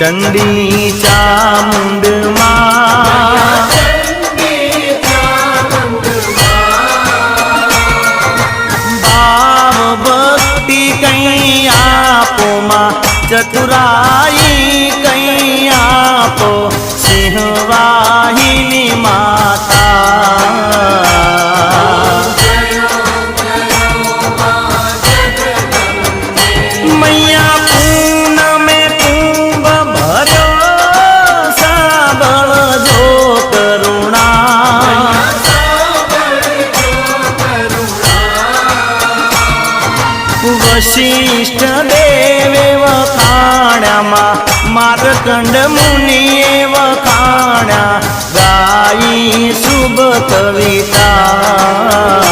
ચંડી ચામુંડમાં ભાવ ભક્તિ કઈ આપો માં ચતુરાઈ વશિષ્ઠ દેવે વખાણામાં મારકંડ મુનિએ વખાણા ગાઈ શુભ કવિતા.